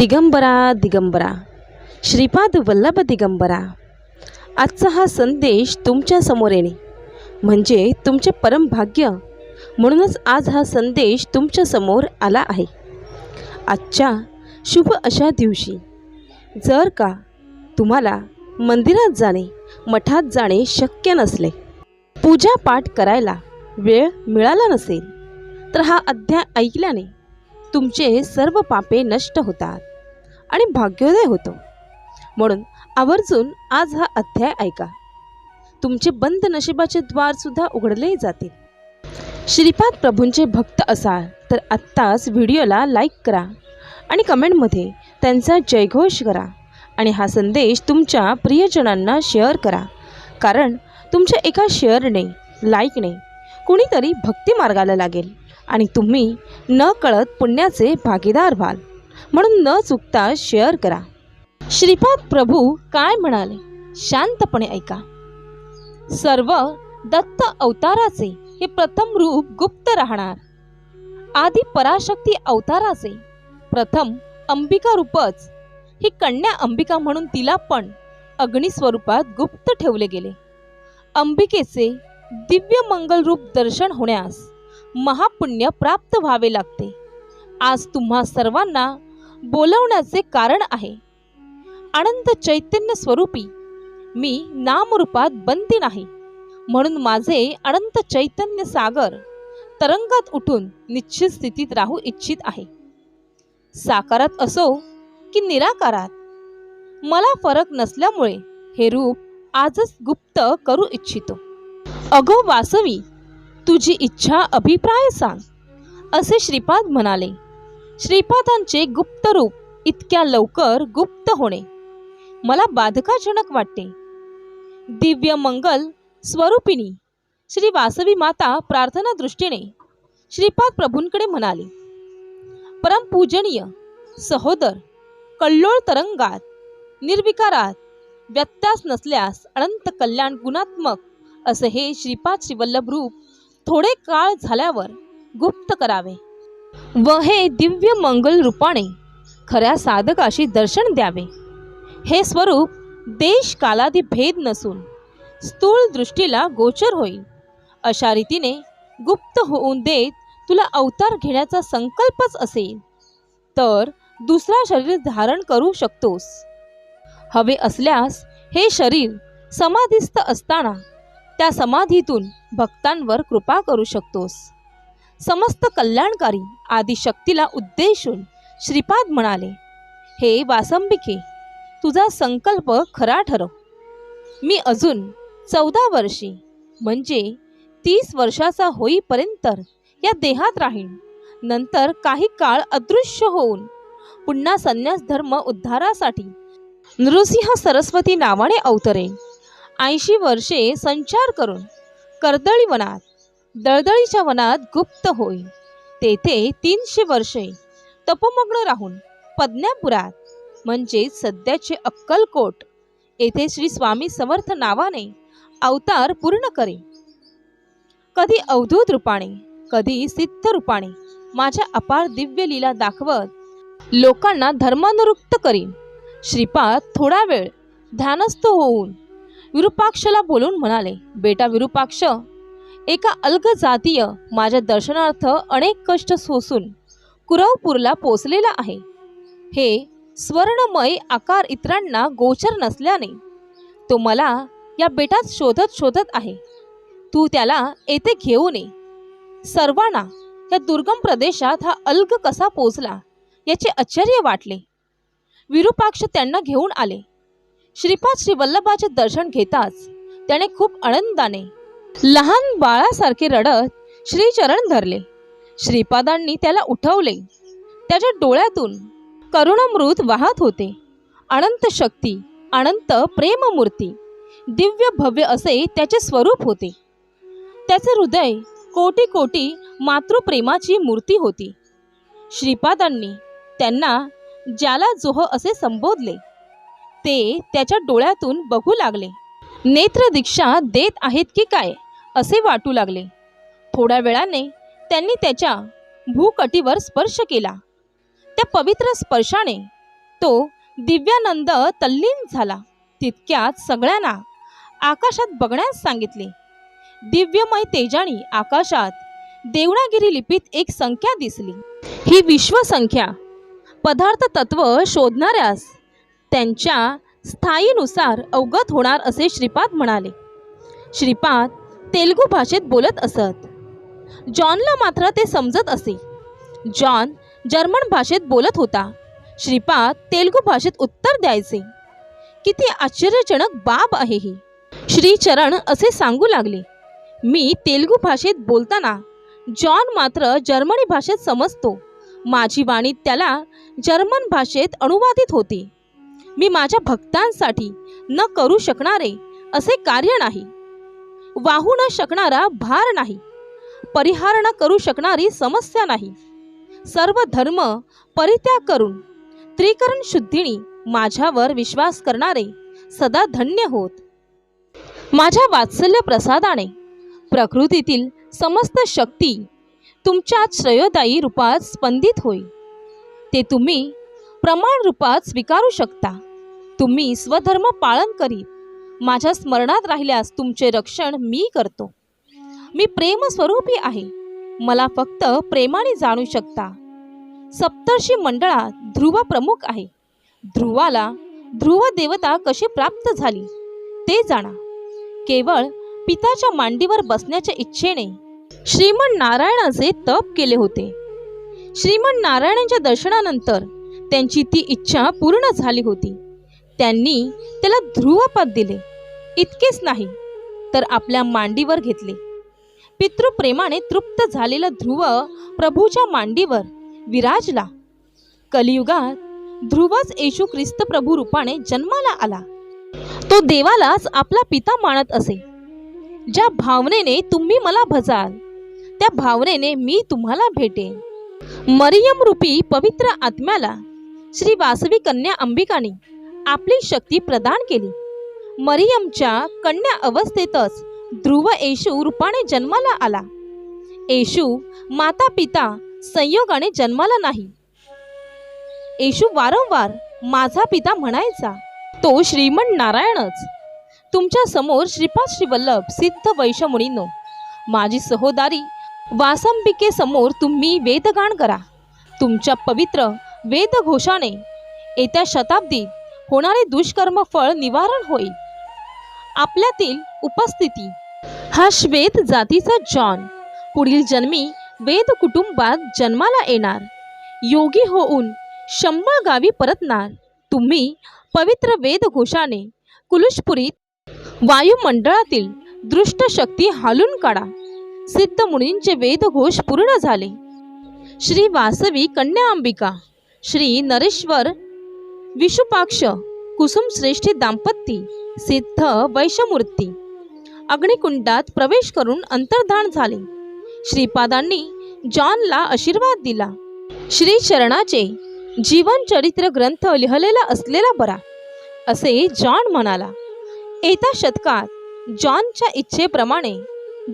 दिगंबरा दिगंबरा. श्रीपाद वल्लभ दिगंबरा. आजचा हा संदेश तुमच्यासमोर येणे. म्हणजे तुमचे परमभाग्य म्हणूनच आज हा संदेश तुमच्यासमोर आला आहे. आजच्या शुभ अशा दिवशी. जर का तुम्हाला मंदिरात जाणे मठात जाणे शक्य नसले पूजा पाठ करायला वेळ मिळाला नसेल तर हा अध्याय ऐकल्याने तुमचे सर्व पापे नष्ट होतात. आणि भाग्योदय होतो. म्हणून आवर्जून आज हा अध्याय ऐका. तुमचे बंद नशिबाचे द्वारसुद्धा उघडले जातील. श्रीपाद प्रभूंचे भक्त असाल तर आत्ताच व्हिडिओला लाईक करा आणि कमेंटमध्ये त्यांचा जयघोष करा आणि हा संदेश तुमच्या प्रियजनांना शेअर करा. कारण तुमच्या एका शेअरने लाईकने कुणीतरी भक्ती मार्गाला लागेल आणि तुम्ही न कळत पुण्याचे भागीदार व्हाल. म्हणून न चुकता शेअर करा. श्रीपाद प्रभू काय म्हणाले? शांतपणे ऐका. सर्व दत्त अवताराचे हे प्रथम रूप गुप्त राहणार. आदी पराशक्ती अवताराचे प्रथम अंबिका रूपच. ही कन्या अंबिका म्हणून तिला पण अग्नी स्वरूपात गुप्त ठेवले गेले. अंबिकेचे दिव्य मंगल रूप दर्शन होण्यास महापुण्य प्राप्त व्हावे लागते. आज तुम्हा सर्वांना बोलवण्याचे कारण आहे. अनंत चैतन्य स्वरूपी मी नामरूपात बंदी नाही. म्हणून माझे अनंत चैतन्य सागर तरंगात उठून निश्चित स्थितीत राहू इच्छित आहे. साकारात असो की निराकारात मला फरक नसल्यामुळे हे रूप आजच गुप्त करू इच्छितो. अगो वासवी तुझी इच्छा अभिप्राय सांग असे श्रीपाद म्हणाले. श्रीपादांचे गुप्त रूप इतक्या लवकर गुप्त होणे. मला बाधकाजनक वाटते. दिव्य मंगल स्वरूपिणी श्री वासवी माता प्रार्थना दृष्टीने श्रीपाद प्रभूंकडे म्हणाले परमपूजनीय सहोदर कल्लोळ तरंगात निर्विकारात व्यत्यास नसल्यास अनंत कल्याण गुणात्मक असं हे श्रीपाद श्रीवल्लभ रूप थोडे काळ झाल्यावर गुप्त करावे. व हे दिव्य मंगल रूपाने खऱ्या साधकाशी दर्शन द्यावे. हे स्वरूप देश कालादी भेद नसून स्थूळ दृष्टीला गोचर होईल अशा रीतीने गुप्त होऊन देत तुला अवतार घेण्याचा संकल्पच असेल तर दुसरा शरीर धारण करू शकतोस. हवे असल्यास हे शरीर समाधीस्थ असताना त्या समाधीतून भक्तांवर कृपा करू शकतोस. समस्त कल्याणकारी आदिशक्तीला उद्देशून श्रीपाद म्हणाले हे वासंबिके तुझा संकल्प खरा ठरव. मी अजून चौदा वर्षी म्हणजे तीस वर्षाचा होईपर्यंत या देहात राहीन. नंतर काही काळ अदृश्य होऊन पुन्हा संन्यास धर्म उद्धारासाठी नृसिंह सरस्वती नावाने अवतरेन. ऐंशी वर्षे संचार करून कर्दळीवनात दळदळीच्या वनात गुप्त होईल तेथे तीनशे वर्षे तपमग्न राहून पद्म्यापुरात म्हणजेच सध्याचे अक्कलकोट येथे श्री स्वामी समर्थ नावाने अवतार पूर्ण करे. कधी अवधूत रूपाने कधी सिद्ध रूपाने माझ्या अपार दिव्य लीला दाखवत लोकांना धर्मानुरुक्त करीन. श्रीपाद थोडा वेळ ध्यानस्थ होऊन विरूपाक्षला बोलून म्हणाले बेटा विरूपाक्ष एका अल्ग जातीय माझ्या दर्शनार्थ अनेक कष्ट सोसून कुरवपूरला पोचलेला आहे. हे स्वर्णमय आकार इतरांना गोचर नसल्याने तो मला या बेटात शोधत शोधत आहे. तू त्याला येथे घेऊन ये सर्वांना या दुर्गम प्रदेशात हा अल्ग कसा पोचला याचे आश्चर्य वाटले. विरूपाक्ष त्यांना घेऊन आले. श्रीपाद श्री वल्लभाचे दर्शन घेताच त्याने खूप आनंदाने लहान बाळासारखे रडत श्रीचरण धरले. श्रीपादांनी त्याला उठवले. त्याच्या डोळ्यातून करुणामृत वाहत होते. अनंत शक्ती अनंत प्रेममूर्ती दिव्य भव्य असे त्याचे स्वरूप होते. त्याचे हृदय कोटी कोटी मातृप्रेमाची मूर्ती होती. श्रीपादांनी त्यांना ज्याला जोह असे संबोधले ते त्याच्या डोळ्यातून बघू लागले. नेत्रदीक्षा देत आहेत की काय? असे वाटू लागले. थोड्या वेळाने त्यांनी त्याच्या भूकटीवर स्पर्श केला. त्या पवित्र स्पर्शाने तो दिव्यानंद तल्लीन झाला. तितक्यात सगळ्यांना आकाशात बघण्यास सांगितले. दिव्यमय तेजाणी आकाशात देवणागिरी लिपीत एक संख्या दिसली. ही विश्वसंख्या पदार्थ तत्व शोधणाऱ्यास त्यांच्या स्थायीनुसार अवगत होणार असे श्रीपाद म्हणाले. श्रीपाद तेलगू भाषेत बोलत असत. जॉनला मात्र ते समजत असे. जॉन जर्मन भाषेत बोलत होता. श्रीपाद तेलगू भाषेत उत्तर द्यायचे. किती आश्चर्यजनक बाब आहे ही. श्रीचरण असे सांगू लागले. मी तेलगू भाषेत बोलताना जॉन मात्र जर्मनी भाषेत समजतो. माझी वाणी त्याला जर्मन भाषेत अनुवादित होती. मी माझ्या भक्तांसाठी न करू शकणारे असे कार्य नाही. वाहू न शकणारा भार नाही. परिहार न करू शकणारी समस्या नाही. सर्व धर्म परित्याग करून त्रिकरण शुद्धीने माझ्यावर विश्वास करणारे सदा धन्य होत. माझ्या वात्सल्य प्रसादाने प्रकृतीतील समस्त शक्ती तुमच्या श्रेयोदायी रूपात स्पंदित होईल ते तुम्ही प्रमाण रूपात स्वीकारू शकता. तुम्ही स्वधर्म पाळन करीत माझ्या स्मरणात राहिल्यास तुमचे रक्षण मी करतो. मी प्रेमस्वरूपी आहे. मला फक्त प्रेमाने जाणू शकता. सप्तर्षी मंडळात ध्रुव प्रमुख आहे. ध्रुवाला ध्रुव देवता कशी प्राप्त झाली ते जाणा. केवळ पिताच्या मांडीवर बसण्याच्या इच्छेने श्रीमन नारायणाचे तप केले होते. श्रीमन नारायणांच्या दर्शनानंतर त्यांची ती इच्छा पूर्ण झाली होती. त्यांनी त्याला ध्रुवपद दिले. इतकेच नाही तर आपल्या मांडीवर घेतले. पितृप्रेमाने तृप्त झालेला ध्रुव प्रभूच्या मांडीवर विराजला. कलियुगात ध्रुवच येशू ख्रिस्त प्रभू रूपाने जन्माला आला. तो देवालाच आपला पिता मानत असे. ज्या भावनेने तुम्ही मला भजाल त्या भावनेने मी तुम्हाला भेटेन. मरियम रूपी पवित्र आत्म्याला श्री वासवी कन्या अंबिकाने आपली शक्ती प्रदान केली. मरियमच्या कन्या अवस्थेतच ध्रुव येशू रूपाने जन्माला आला. येशू माता पिता संयोगाने जन्माला नाही. येशू वारंवार माझा पिता म्हणायचा तो श्रीमंत नारायणच. तुमच्यासमोर श्रीपाद श्रीवल्लभ सिद्ध वैशमुनीनो माझी सहोदारी वासंबिकेसमोर तुम्ही वेदगान करा. तुमच्या पवित्र वेदघोषाने येत्या शताब्दीत होणारे दुष्कर्म फळ निवारण होईल. आपल्यातील उपस्थिती. हा श्वेत जातीचा जॉन. पुढील जन्मी वेद कुटुंबात जन्माला येणार. योगी होऊन शंभर गावी परतणार. तुम्ही पवित्र वेदघोषाने कुलुषपुरीत वायुमंडळातील दृष्ट शक्ती हालून काढा. सिद्ध मुनींचे वेदघोष पूर्ण झाले. श्री वासवी कन्या अंबिका श्री नरेश्वर विशुपाक्ष कुसुमश्रेष्ठी दाम्पत्ती सिद्ध वैशमूर्ती. अग्निकुंडात प्रवेश करून अंतर्धान झाले. श्रीपादांनी जॉनला आशीर्वाद दिला. श्री चरणाचे जीवन चरित्र ग्रंथ लिहिलेला असलेला बरा असे जॉन म्हणाला. येत्या शतकात जॉनच्या इच्छेप्रमाणे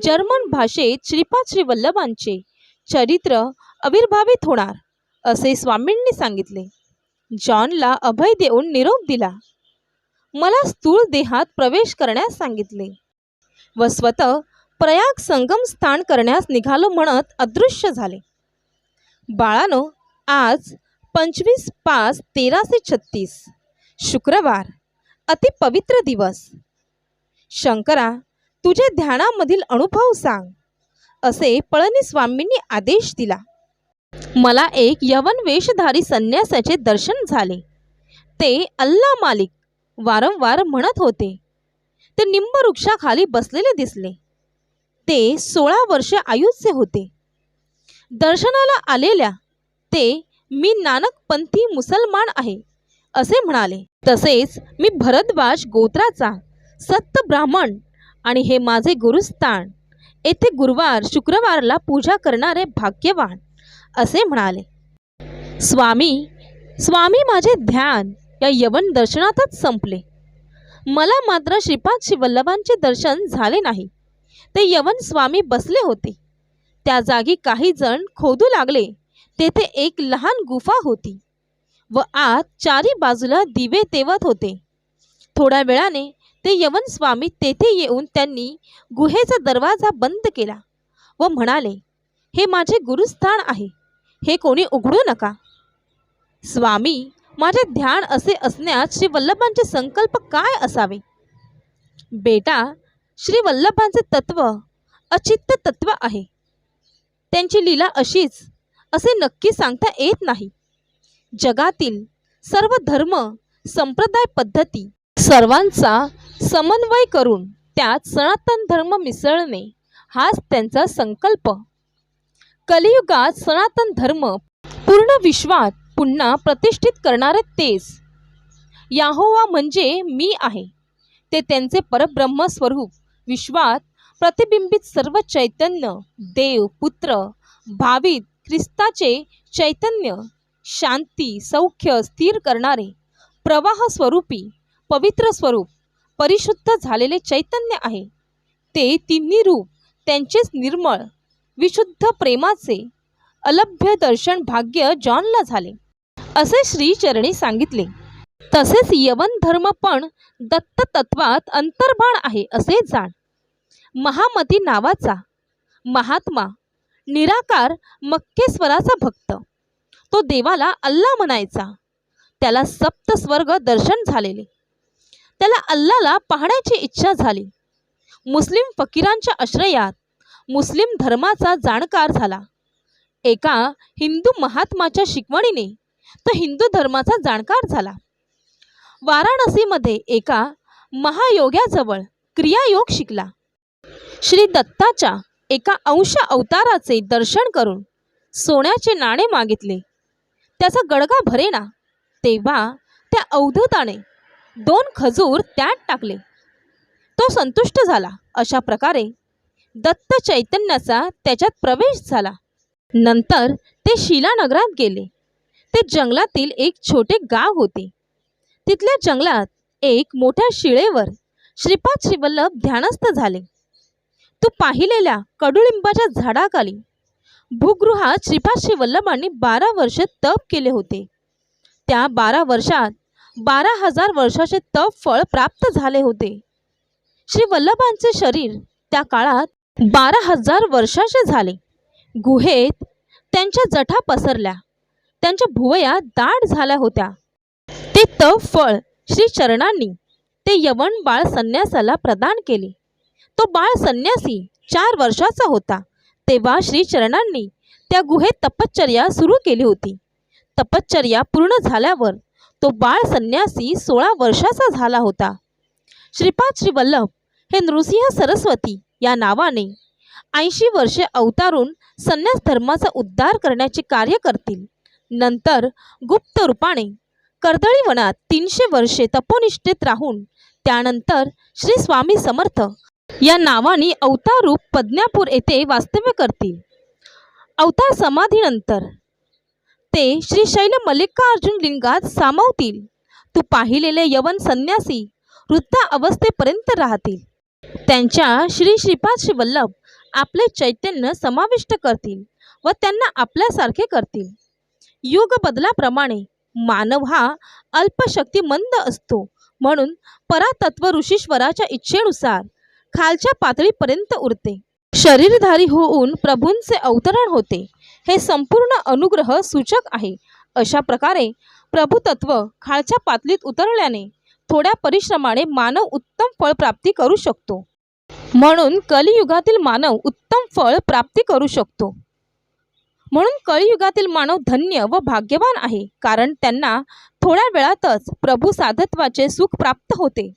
जर्मन भाषेत श्रीपाद श्री वल्लभांचे चरित्र आविर्भावित होणार. असे स्वामींनी सांगितले. जॉनला अभय देऊन निरोप दिला. मला स्थूळ देहात प्रवेश करण्यास सांगितले. व स्वतः प्रयाग संगम स्थान करण्यास निघालो म्हणत अदृश्य झाले. बाळानो आज पंचवीस पाच तेराशे छत्तीस. शुक्रवार अति पवित्र दिवस. शंकरा तुझे ध्यानामधील अनुभव सांग. असे पळणीस्वामींनी आदेश दिला. मला एक यवन वेशधारी संन्यासाचे दर्शन झाले. ते अल्ला मालिक वारंवार म्हणत होते. ते निंबवृक्षाखाली बसलेले दिसले. ते सोळा वर्ष आयुष्य होते. दर्शनाला आलेल्या ते मी नानकपंथी मुसलमान आहे असे म्हणाले. तसेच मी भरद्वाज गोत्राचा सत्त ब्राह्मण आणि हे माझे गुरुस्थान. येथे गुरुवार शुक्रवारला पूजा करणारे भाग्यवान असे म्हणाले. स्वामी स्वामी माझे ध्यान या यवन दर्शनातच संपले. मला मात्र श्रीपाद शिवल्लभांचे दर्शन झाले नाही. ते यवन स्वामी बसले होते. त्या जागी काही जण खोदू लागले. तेथे एक लहान गुफा होती व आत चारी बाजूला दिवे तेवत होते. थोड्या वेळाने ते यवन स्वामी तेथे येऊन त्यांनी गुहेचा दरवाजा बंद केला व म्हणाले हे माझे गुरुस्थान आहे. हे कोणी उघडू नका. स्वामी माझे ध्यान असे असण्यास श्री वल्लभांचे संकल्प काय असावे? बेटा श्री वल्लभांचे तत्व अचित्त तत्व आहे. त्यांची लीला अशीच असे नक्की सांगता येत नाही. जगातील सर्व धर्म संप्रदाय पद्धती सर्वांचा समन्वय करून त्यात सनातन धर्म मिसळणे हाच त्यांचा संकल्प. कलियुगात सनातन धर्म पूर्ण विश्वात पुन्हा प्रतिष्ठित करणारे तेच. याहोवा म्हणजे मी आहे. ते त्यांचे परब्रह्म स्वरूप विश्वात प्रतिबिंबित सर्व चैतन्य देव पुत्र भावित ख्रिस्ताचे चैतन्य शांती सौख्य स्थिर करणारे प्रवाह स्वरूपी पवित्र स्वरूप परिशुद्ध झालेले चैतन्य आहे. ते तिन्ही रूप त्यांचेच निर्मळ विशुद्ध प्रेमाचे अलभ्य दर्शन भाग्य जॉनला झाले. असे श्रीचरणी सांगितले. तसेच यवन धर्म पण दत्त तत्वात अंतर्भाण आहे असे जाण. महामती नावाचा महात्मा निराकार मक्केश्वराचा भक्त. तो देवाला अल्ला म्हणायचा. त्याला सप्त स्वर्ग दर्शन झालेले. त्याला अल्लाला पाहण्याची इच्छा झाली. मुस्लिम फकीरांच्या आश्रयात मुस्लिम धर्माचा जाणकार झाला. एका हिंदू महात्माच्या शिकवणीने तो हिंदू धर्माचा जाणकार झाला. वाराणसीमध्ये एका महायोग्याजवळ क्रियायोग शिकला. श्री दत्ताच्या एका अंश अवताराचे दर्शन करून सोन्याचे नाणे मागितले. त्याचा गडगा भरेना तेव्हा त्या अवधूताने दोन खजूर त्यात टाकले. तो संतुष्ट झाला. अशा प्रकारे दत्त चैतन्याचा त्याच्यात प्रवेश झाला. नंतर ते शिलानगरात गेले. ते जंगलातील एक छोटे गाव होते. तिथल्या जंगलात एक मोठ्या शिळेवर श्रीपाद श्रीवल्लभ ध्यानस्थ झाले. तो पाहिलेल्या कडुलिंबाच्या झाडाखाली भूगृहात श्रीपाद श्रीवल्लभांनी बारा वर्ष तप केले होते. त्या बारा वर्षात बारा हजार वर्षाचे तप फळ प्राप्त झाले होते. श्री वल्लभांचे शरीर त्या काळात बारा हजार वर्षाचे झाले. गुहेत त्यांच्या जठा पसरल्या. त्यांच्या भुवया दाट झाल्या होत्या. ते तप फळ श्री चरणांनी ते यवन बाळ संन्यासाला प्रदान केले. तो बाळ संन्यासी चार वर्षाचा होता. तेव्हा श्री चरणांनी त्या गुहेत तपश्चर्या सुरू केली होती. तपश्चर्या पूर्ण झाल्यावर तो बाळ संन्यासी सोळा वर्षाचा झाला होता. श्रीपाद श्रीवल्लभ हे नृसिंह सरस्वती या नावाने ऐंशी वर्षे अवतारून संन्यास धर्माचा उद्धार करण्याचे कार्य करतील. नंतर गुप्त रूपाने कर्दळी वनात तीनशे वर्षे तपोनिष्ठेत राहून त्यानंतर श्री स्वामी समर्थ या नावाने अवतार रूप पद्मापूर येथे वास्तव्य करतील. अवतार समाधीनंतर ते श्री शैल मल्लिकार्जुन लिंगात सामावतील. तू पाहिलेले यवन संन्यासी वृद्ध अवस्थेपर्यंत राहतील. त्यांच्या श्री श्रीपाद श्री वल्लभ आपले चैतन्य समाविष्ट करतील व त्यांना आपल्यासारखे करतील. युग बदलाप्रमाणे मानव हा अल्पशक्तिमंद असतो म्हणून परातत्व ऋषीश्वराच्या इच्छेनुसार खालच्या पातळीपर्यंत उरते. शरीरधारी होऊन प्रभूंचे अवतरण होते. हे संपूर्ण अनुग्रह सूचक आहे. अशा प्रकारे प्रभुतत्व खालच्या पातळीत उतरल्याने थोड्या परिश्रमाने मानव उत्तम फळ प्राप्ती करू शकतो. म्हणून कलियुगातील मानव उत्तम फळ प्राप्ती करू शकतो. म्हणून कलियुगातील मानव धन्य व भाग्यवान आहे कारण त्यांना थोड्या वेळातच प्रभू साधत्वाचे सुख प्राप्त होते.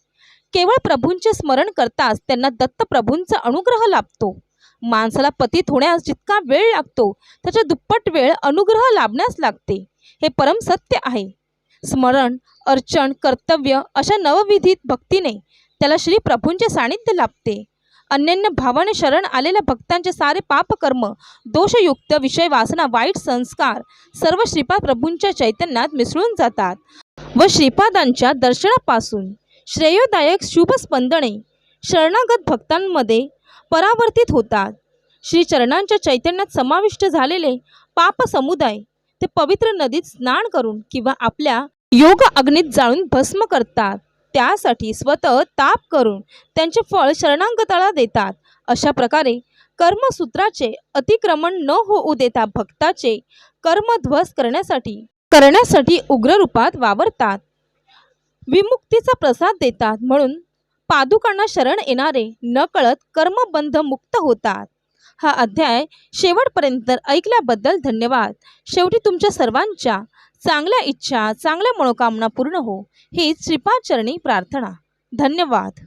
केवळ प्रभूंचे स्मरण करताच त्यांना दत्त प्रभूंचा अनुग्रह लाभतो. माणसाला पतित होण्यास जितका वेळ लागतो त्याच्या दुप्पट वेळ अनुग्रह लाभण्यास लागते. हे परम सत्य आहे. स्मरण अर्चन कर्तव्य अशा नवविधित भक्तीने त्याला श्री प्रभूंचे सानिध्य लाभते. अन्यन्य भावाने शरण आलेल्या भक्तांचे सारे पापकर्म दोषयुक्त विषय वासना वाईट संस्कार सर्व श्रीपाद प्रभूंच्या चैतन्यात मिसळून जातात व श्रीपादांच्या दर्शनापासून श्रेयोदायक शुभ स्पंदने शरणागत भक्तांमध्ये परावर्तित होतात. श्रीचरणांच्या चैतन्यात समाविष्ट झालेले पाप समुदाय ते पवित्र नदीत स्नान करून किंवा आपल्या योग अग्नीत जाळून भस्म करतात. त्यासाठी स्वतः ताप करून त्यांचे फळ शरणांगताला देतात. अशा प्रकारे कर्मसूत्राचे अतिक्रमण न होऊ देता भक्ताचे कर्मध्वस करण्यासाठी करण्यासाठी उग्र रूपात वावरतात. विमुक्तीचा प्रसाद देतात म्हणून पादुकांना शरण येणारे नकळत कर्मबंध मुक्त होतात. हा अध्याय शेवटपर्यंत ऐकल्याबद्दल धन्यवाद. शेवटी तुमच्या सर्वांच्या चांगल्या इच्छा चांगल्या मनोकामना पूर्ण हो. हीच श्रीपाचरणी प्रार्थना. धन्यवाद.